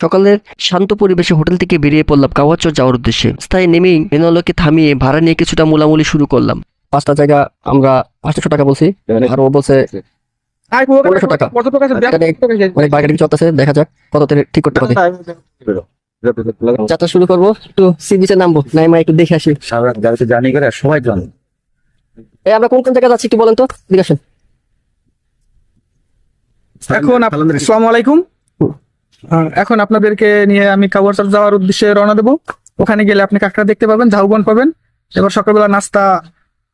সকালের শান্ত পরিবেশে হোটেল থেকে বেরিয়ে পড়লাম কাওয়াচর যাওয়ার উদ্দেশ্যে। স্থায়ী নেমেই মেনলকে থামিয়ে ভাড়া নিয়ে কিছুটা মোলামুলি শুরু করলাম। পাঁচটা জায়গা আমরা আটশো টাকা বলছি আর ও বলছে পনেরোশো টাকা। অনেক বার্গেনিং চলতেছে দেখা যাক কততে ঠিক করতে পারি যাত্রা শুরু করব একটু সি বিচে নামবো নাইমা একটু দেখে আসি। সারা গাড়িতে জার্নি করে সবাই জানে। এই আমরা কোন কোন জায়গায় যাচ্ছি একটু বলেন তো এখন আসসালামু আলাইকুম। এখন আপনাদেরকে নিয়ে আমি কাওয়ারচর যাওয়ার উদ্দেশ্যে রওনা দেবো। ওখানে গেলে আপনি কাঁকড়া দেখতে পাবেন ঝাউবন পাবেন। এবার সকালবেলা নাস্তা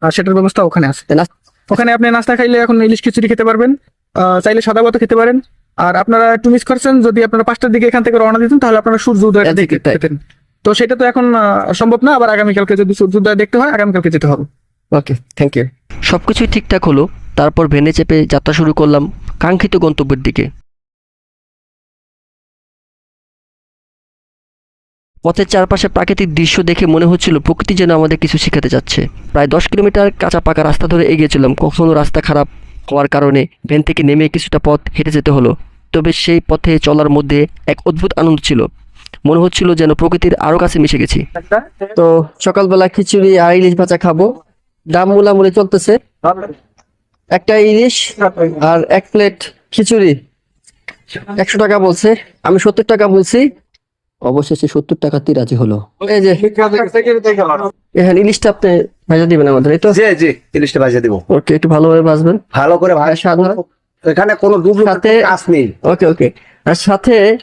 সেটার ব্যবস্থা ওখানে আছে। ওখানে আপনি নাস্তা খাইলে এখন ইলিশ খিচুড়ি খেতে পারবেন চাইলে সাদা ভাতও খেতে পারেন। আর আপনারা একটু মিস করছেন যদি আপনারা পাঁচটার দিকে এখান থেকে রওনা দিতেন তাহলে আপনারা সূর্য উদয় দেখতে পেতেন তো সেটা তো এখন সম্ভব না আবার আগামীকালকে যদি সূর্য উদয় দেখতে হয় আগামীকালকে যেতে হবে। ওকে থ্যাংক ইউ সবকিছুই ঠিকঠাক হলো তারপর ভেনে চেপে যাত্রা শুরু করলাম কাঙ্ক্ষিত গন্তব্যের দিকে। পথের চারপাশে প্রাকৃতিক দৃশ্য দেখে মনে হচ্ছিল প্রকৃতি যেন আমাদের কিছু শেখাতে যাচ্ছে প্রায় দশ কিলোমিটার কাঁচা পাকা রাস্তা ধরে এগিয়েছিলাম কখনো রাস্তা খারাপ হওয়ার কারণে ভ্যান থেকে নেমে কিছুটা পথ হেঁটে যেতে হলো। তবে সেই পথে চলার মধ্যে এক অদ্ভুত আনন্দ ছিল। মনে হচ্ছিল যেন প্রকৃতির আরও কাছে মিশে গেছি। তো সকালবেলা খিচুড়ি আর ইলিশ ভাজা খাব। দাম মোলামুলি চলতেছে। একটা ইলিশ আর এক প্লেট খিচুড়ি। একশো টাকা বলছে। আমি সত্তর টাকা বলছি। অবশেষে সত্তর টাকাতেই রাজি হলো। এই যে এখানে ইলিশটা আপনি ভাজা দিবেন আমাদের এই তো? জি জি ইলিশটা ভাজিয়ে দিব। ওকে একটু ভালোভাবে ভাজবেন। ভালো করে এখানে কোনো ডুবলো সাথে- কাজ নেই। ওকে ওকে। আর সাথে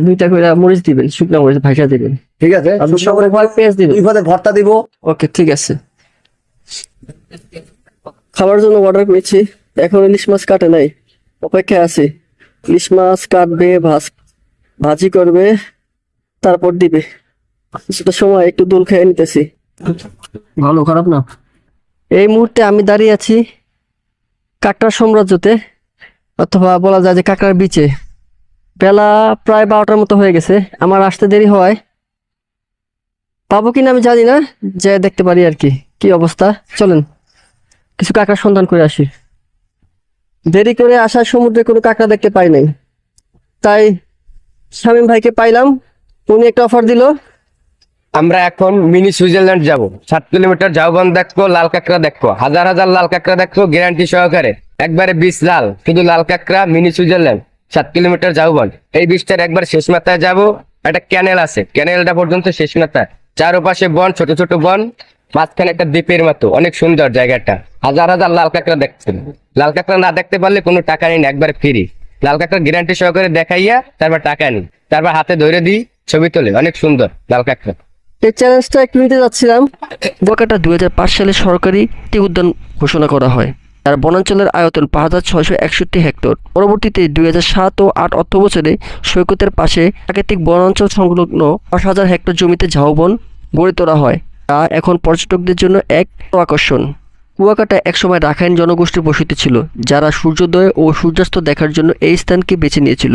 দুইটা করে মরিচ দিবেন শুকনো মরিচ ভাজা দিবেন। ঠিক আছে পেঁয়াজ দিবেন। দুই পদে ভর্তা দিব। ওকে ঠিক আছে। খাবার জন্য অর্ডার করেছি। এখন ইলিশ মাছ কাটে নাই। অপেক্ষায় আছি। ইলিশ মাছ কাটবে ভাজ ভাজি করবে। তারপর দিবে। সেটা সময় একটু দোল খেয়ে নিতেছি। ভালো খারাপ না? এই মুহূর্তে আমি দাঁড়িয়ে আছি কাকড়ার সাম্রাজ্যতে অথবা বলা যায় যে কাকড়ার বিচে। বেলা প্রায় বারোটার মতো হয়ে গেছে। আমার আসতে দেরি হয় পাবো কিনা আমি জানি না যে দেখতে পারি আর কি। কি অবস্থা? চলেন কিছু কাঁকড়ার সন্ধান করে আসি। দেরি করে আসার সমুদ্রে কোনো কাঁকড়া দেখতে পাই নাই। তাই শামীম ভাইকে পাইলাম। উনি একটা অফার দিল। আমরা এখন মিনি সুইজারল্যান্ড যাব। সাত কিলোমিটার ঝাউবন দেখব লাল কাঁকড়া দেখব হাজার হাজার লাল কাঁকড়া দেখব গ্যারান্টি সহকারে। একবারে বিষ লাল শুধু লাল কাঁকড়া মিনি সুইজারল্যান্ড সাত কিলোমিটার ঝাউবন এই বীজটার একবার শেষ মাথায় যাব। একটা ক্যানেল আছে। ক্যানেলটা পর্যন্ত শেষ মাথায়। চারপাশে বন ছোট ছোট বন। মাঝখানে একটা দ্বীপের মতো। অনেক সুন্দর জায়গাটা। হাজার হাজার লাল কাঁকড়া দেখছেন লাল কাঁকড়া না দেখতে পারলে কোনো টাকা নেই না, একবার ফ্রি লাল কাঁকড়া গ্যারান্টি সহকারে দেখাইয়া তারপর টাকা নিই। তারপর হাতে ধরে দিই। ছবি তোলে অনেক সুন্দর লাল কাঁকড়া। এই চ্যালেঞ্জটা একটু নিতে যাচ্ছিলাম। বোকাটা দু হাজার পাঁচ সালে সরকারি একটি উদ্যান ঘোষণা করা হয়। তার বনাঞ্চলের আয়তন পাঁচ হাজার ছয়শো একষট্টি হেক্টর। পরবর্তীতে দুই হাজার সাত ও আট অর্থ বছরে সৈকতের পাশে প্রাকৃতিক বনাঞ্চল সংলগ্ন পাঁচ হাজার হেক্টর জমিতে ঝাউবন গড়ে তোলা হয়। তা এখন পর্যটকদের জন্য এক আকর্ষণ। কুয়াকাটা একসময় রাখাইন জনগোষ্ঠীর বসতি ছিল যারা সূর্যোদয় ও সূর্যাস্ত দেখার জন্য এই স্থানকে বেছে নিয়েছিল।